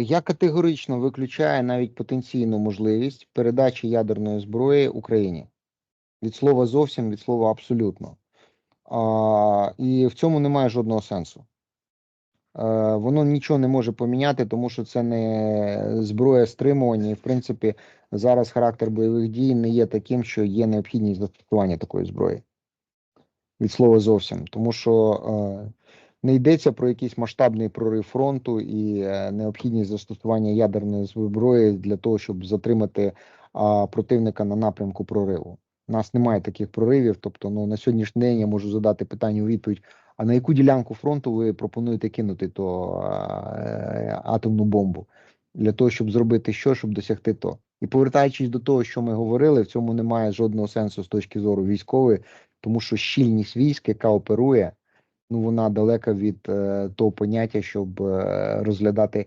Я категорично виключаю навіть потенційну можливість передачі ядерної зброї Україні. Від слова зовсім, від слова абсолютно. І в цьому немає жодного сенсу. Е, Воно нічого не може поміняти, тому що це не зброя стримування. І, в принципі, зараз характер бойових дій не є таким, що є необхідність застосування такої зброї. Від слова зовсім. Тому що е, не йдеться про якийсь масштабний прорив фронту і е, необхідність застосування ядерної зброї для того, щоб затримати противника на напрямку прориву. У нас немає таких проривів. Тобто, ну на сьогоднішній день я можу задати питання у відповідь: а на яку ділянку фронту ви пропонуєте кинути то е, атомну бомбу для того, щоб зробити що, щоб досягти то? І повертаючись до того, що ми говорили, в цьому немає жодного сенсу з точки зору військової, тому що щільність військ, яка оперує, ну вона далека від е, того поняття, щоб е, розглядати